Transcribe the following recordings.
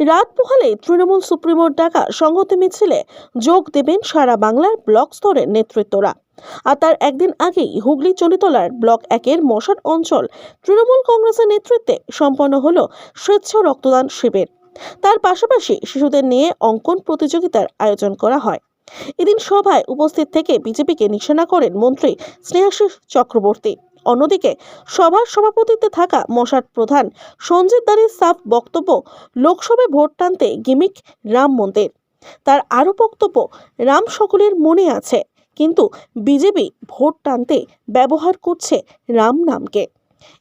রাত পোহালে তৃণমূল সুপ্রিমোর ডাকা সংহতি মিছিলে যোগ দেবেন সারা বাংলার ব্লক স্তরের নেতৃত্বরা। আর তার একদিন আগেই হুগলি চলিতলার ব্লক একের মশাট অঞ্চল তৃণমূল কংগ্রেসের নেতৃত্বে সম্পন্ন হলো স্বেচ্ছ রক্তদান শিবির। তার পাশাপাশি শিশুদের নিয়ে অঙ্কন প্রতিযোগিতার আয়োজন করা হয়। এদিন সভায় উপস্থিত থেকে বিজেপিকে নিশানা করেন মন্ত্রী স্নেহাশিস চক্রবর্তী। অন্যদিকে সভার সভাপতিত্বে থাকা মশার প্রধান সঞ্জিত দারির সাফ বক্তব্য লোকসভায় ভোট টানতে গিমিক রাম মন্দির। তার আরও বক্তব্য, রাম সকলের মনে আছে, কিন্তু বিজেপি ভোট টানতে ব্যবহার করছে রাম নামকে।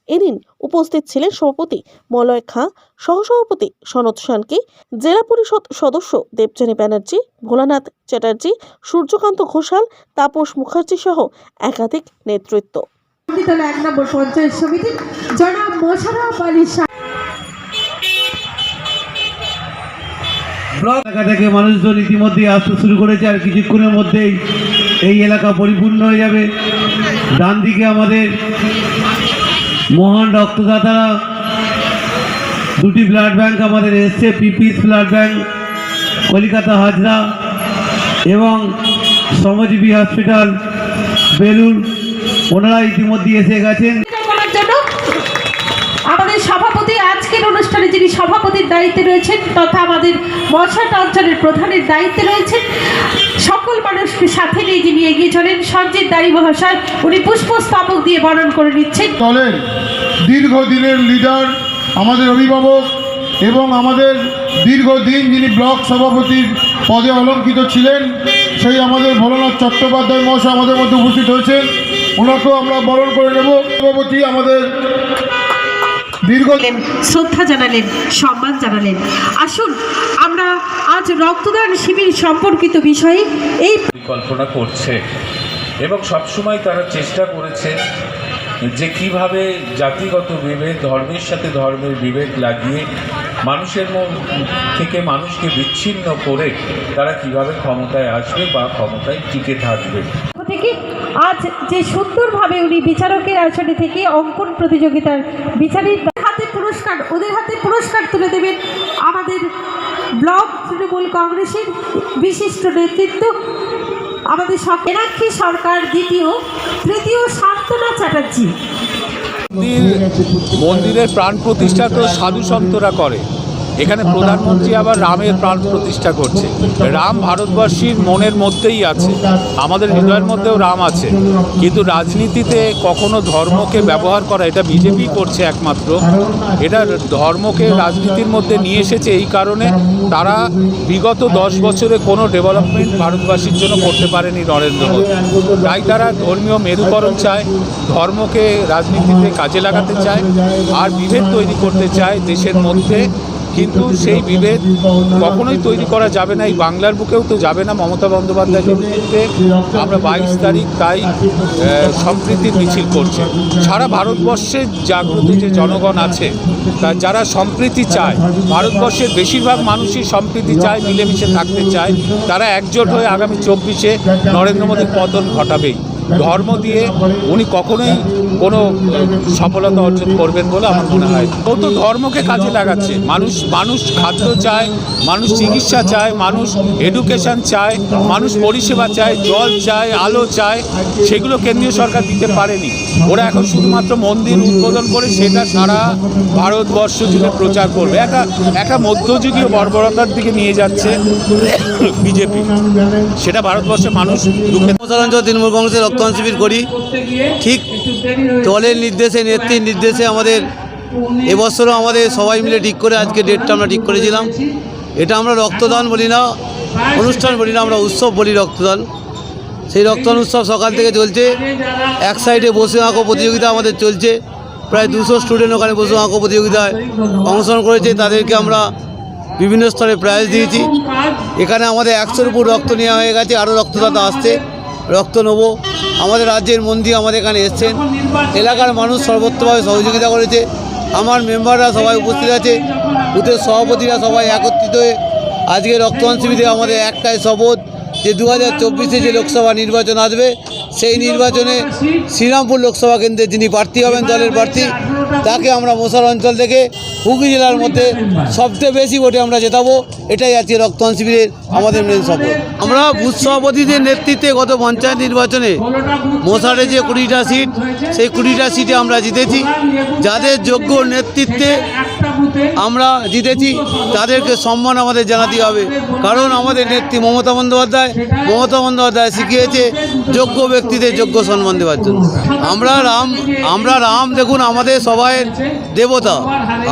এদিন উপস্থিত ছিলেন সভাপতি মলয় খাঁ, সহসভাপতি সনদ শানকি জেলা পরিষদ সদস্য দেবযানী ব্যানার্জি, ভোলানাথ চ্যাটার্জি, সূর্যকান্ত ঘোষাল, তাপস মুখার্জি সহ একাধিক নেতৃত্ব। বিদ্যালয় এক নম্বর মানুষজন ইতিমধ্যে আসতে শুরু করেছে আর কিছুক্ষণের মধ্যেই এই এলাকা পরিপূর্ণ হয়ে যাবে। ডান দিকে আমাদের মহান রক্তদাতারা, দুটি ব্লাড ব্যাংক আমাদের এসছে, পিপিস ব্লাড ব্যাংক, কলিকাতা হাজরা এবং শ্রমজীবী হসপিটাল বেলুন ওনারা ইতিমধ্যে এসে গেছেন। আমাদের সভাপতি আজকের অনুষ্ঠানে যিনি সভাপতির দায়িত্বে রয়েছেন তথা আমাদের মশাট অঞ্চলের প্রধানের দায়িত্বে রয়েছেন সকল মানুষকে সাথে নিয়ে যিনি এগিয়ে চলেন সঞ্জিত দারি মহাশয় উনি পুষ্পস্তবক দিয়ে বরণ করে নিচ্ছেন। দলের দীর্ঘদিনের লিডার আমাদের অভিভাবক এবং আমাদের দীর্ঘদিন যিনি ব্লক সভাপতির পদে অলঙ্কিত ছিলেন সেই আমাদের ভোলানাথ চট্টোপাধ্যায় মহাশয় আমাদের মধ্যে উপস্থিত হয়েছেন। ওনাকেও আমরা বরণ করে নেব। সভাপতি আমাদের শ্রদ্ধা জানালেন, সম্মান জানালেন। আসুন, আমরা আজ রক্তদান শিবির সম্পর্কিত বিষয়ে এই পরিকল্পনা করছে এবং সবসময় তারা চেষ্টা করেছে যে কীভাবে জাতিগত বিভেদ, ধর্মের সাথে ধর্মের বিভেদ লাগিয়ে মানুষের মন থেকে মানুষকে বিচ্ছিন্ন করে তারা কীভাবে ক্ষমতায় আসবে বা ক্ষমতায় টিকে থাকবে। থেকে আজ যে সুন্দরভাবে উনি বিচারকের আসনে থেকে অঙ্কন প্রতিযোগিতার বিচারের হাতে পুরস্কার, ওদের হাতে পুরস্কার তুলে দেবেন আমাদের ব্লক তৃণমূল কংগ্রেসের বিশিষ্ট নেতৃত্ব, আমাদের এনাক্ষী সরকার দ্বিতীয়, তৃতীয় সান্তনা চ্যাটার্জি। মন্দির মন্দিরের প্রাণ প্রতিষ্ঠা তো সাধু সন্তরা করে। এখানে প্রধানমন্ত্রী আবার রামের প্রাণ প্রতিষ্ঠা করছে। রাম ভারতবর্ষীর মনের মধ্যেই আছে। আমাদের হৃদয়ের মধ্যেও রাম আছে। কিন্তু রাজনীতিতে কখনো ধর্মকে ব্যবহার করা, এটা বিজেপি করছে একমাত্র। এটা ধর্মকে রাজনীতির মধ্যে নিয়ে এসেছে এই কারণে তারা বিগত দশ বছরে কোনো ডেভেলপমেন্ট ভারতবাসীর জন্য করতে পারেনি নরেন্দ্র মোদী। তাই তারা ধর্মীয় মেরুকরণ চায়, ধর্মকে রাজনীতিতে কাজে লাগাতে চায়, আর বিভেদ তৈরি করতে চায় দেশের মধ্যে। কিন্তু সেই বিভেদ কখনোই তৈরি করা যাবে না। এই বাংলার বুকেও তো যাবে না মমতা বন্দ্যোপাধ্যায়ের নেতৃত্বে আমরা বাইশ তারিখ তাই সম্প্রীতির মিছিল করছে। সারা ভারতবর্ষের জাগ্রত যে জনগণ আছে, তা যারা সম্প্রীতি চায়, ভারতবর্ষের বেশিরভাগ মানুষই সম্প্রীতি চায়, মিলেমিশে থাকতে চায়, তারা একজোট হয়ে আগামী চব্বিশে নরেন্দ্র মোদীর পতন ঘটাবেই। ধর্ম দিয়ে উনি কখনোই কোনো সফলতা অর্জন করবেন বলে আমার মনে হয়। ও তো ধর্মকে কাজে লাগাচ্ছে। মানুষ মানুষ খাদ্য চায়, মানুষ চিকিৎসা চায়, মানুষ এডুকেশন চায়, মানুষ পরিষেবা চায়, জল চায়, আলো চায়, সেগুলো কেন্দ্রীয় সরকার দিতে পারেনি। ওরা এখন শুধুমাত্র মন্দির উদ্বোধন করে সেটা সারা ভারতবর্ষ জুড়ে প্রচার করবে। একটা একটা মধ্যযুগীয় বর্বরতার দিকে নিয়ে যাচ্ছে বিজেপি। সেটা ভারতবর্ষের মানুষ তৃণমূল কংগ্রেসের রক্তদান শিবির করি। ঠিক দলের নির্দেশে, নেত্রীর নির্দেশে আমাদের এবছরও আমাদের সবাই মিলে ঠিক করে আজকে ডেটটা আমরা ঠিক করেছিলাম। এটা আমরা রক্তদান বলি না, অনুষ্ঠান বলি না, আমরা উৎসব বলি রক্তদান। সেই রক্তদান উৎসব সকাল থেকে চলছে। এক সাইডে বসে আঁকো প্রতিযোগিতা আমাদের চলছে। প্রায় দুশো স্টুডেন্ট ওখানে বসে আঁকো প্রতিযোগিতায় অংশগ্রহণ করেছে। তাদেরকে আমরা বিভিন্ন স্তরে প্রাইজ দিয়েছি। এখানে আমাদের একশোর উপর রক্ত নেওয়া হয়ে গেছে। আরও রক্তদাতা আসছে। রক্ত নেব। আমাদের রাজ্যের মন্ত্রী আমাদের এখানে এসছেন। এলাকার মানুষ সর্বত্রভাবে সহযোগিতা করেছে। আমার মেম্বাররা সবাই উপস্থিত আছে। বুথের সভাপতিরা সবাই একত্রিত হয়ে আজকে রক্তদান শিবিরে আমাদের একটাই শপথ যে দু হাজার চব্বিশে যে লোকসভা নির্বাচন আসবে, সেই নির্বাচনে শ্রীরামপুর লোকসভা কেন্দ্রে যিনি প্রার্থী হবেন, দলের প্রার্থী তাকে আমরা মশার অঞ্চল থেকে হুগলি জেলার মধ্যে সবচেয়ে বেশি ভোটে আমরা জেতাবো। এটাই আজকে রক্তদান শিবিরের আমাদের মেন সফল আমরা বুথ সভাপতিদের নেতৃত্বে গত পঞ্চায়েত নির্বাচনে মশারে যে কুড়িটা সিট, সেই কুড়িটা সিটে আমরা জিতেছি। যাদের যোগ্য নেতৃত্বে আমরা জিতেছি, তাদেরকে সম্মান আমাদের জানাতে হবে। কারণ আমাদের নেত্রী মমতা বন্দ্যোপাধ্যায় মমতা বন্দ্যোপাধ্যায় শিখিয়েছে যোগ্য ব্যক্তিদের যোগ্য সম্মান দেওয়ার জন্য। আমরা রাম আমরা রাম দেখুন, আমাদের সবাই দেবতা।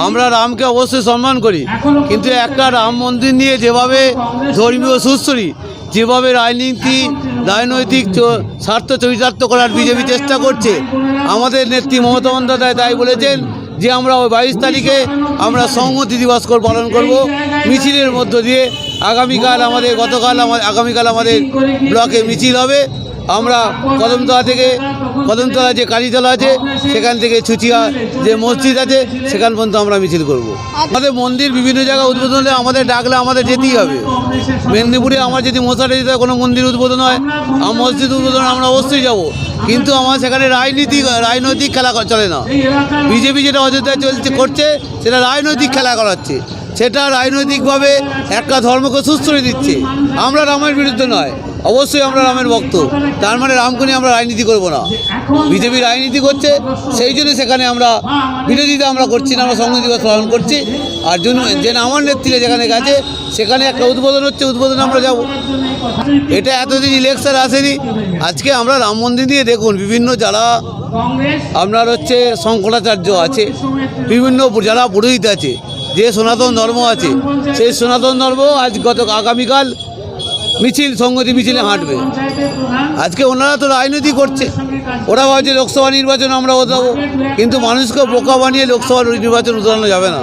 আমরা রামকে অবশ্যই সম্মান করি। কিন্তু একটা রাম মন্দির নিয়ে যেভাবে ধর্মীয় সুস্থরী যেভাবে রাজনীতি, রাজনৈতিক স্বার্থ চরিতার্থ করার বিজেপি চেষ্টা করছে, আমাদের নেত্রী মমতা বন্দ্যোপাধ্যায় তাই বলেছেন যে আমরা ওই বাইশ তারিখে আমরা সংহতি দিবস পালন করব। মিছিলের মধ্য দিয়ে আগামীকাল আমাদের, গতকাল আমাদের আগামীকাল আমাদের ব্লকে মিছিল হবে। আমরা কদমতলা থেকে কদমতলা যে কালীতলা আছে, সেখান থেকে ছুচিয়া যে মসজিদ আছে, সেখান পর্যন্ত আমরা মিছিল করব। আমাদের মন্দির বিভিন্ন জায়গায় উদ্বোধন হলে আমাদের ডাকলে আমাদের যেতেই হবে। মেদিনীপুরে আমার যদি মশারে যেতে কোনো মন্দির উদ্বোধন হয় আমার মসজিদ উদ্বোধন আমরা অবশ্যই যাব। কিন্তু আমার সেখানে রাজনীতি, রাজনৈতিক খেলা চলে না। বিজেপি যেটা অযোধ্যায় চলছে, করছে, সেটা রাজনৈতিক খেলা করাচ্ছে। সেটা রাজনৈতিকভাবে একটা ধর্মকে সুস্থরে দিচ্ছে। আমরা রামের বিরুদ্ধে নয়। অবশ্যই আমরা রামের ভক্ত। তার মানে রামকে নিয়ে আমরা রাজনীতি করব না। বিজেপি রাজনীতি করছে, সেই জন্য সেখানে আমরা বিরোধিতা আমরা করছি না, আমরা সংহতি দিবস পালন করছি। আর জন্য যে আমার নেতৃত্বে যেখানে গেছে, সেখানে একটা উদ্বোধন হচ্ছে, উদ্বোধনে আমরা যাব। এটা এতদিন ইলেকশন আসেনি। আজকে আমরা রাম মন্দির নিয়ে দেখুন, বিভিন্ন যারা আপনার হচ্ছে শঙ্করাচার্য আছে, বিভিন্ন যারা পুরোহিত আছে, যে সনাতন ধর্ম আছে, সেই সনাতন ধর্ম আজ গত আগামীকাল মিছিল সংগতি মিছিলে হাঁটবে। আজকে ওনারা তো রাজনীতি করছে। ওরা ভাবছে লোকসভা নির্বাচন আমরা ওঠাবো কিন্তু মানুষকে বোকা বানিয়ে লোকসভা নির্বাচন উঠানো যাবে না।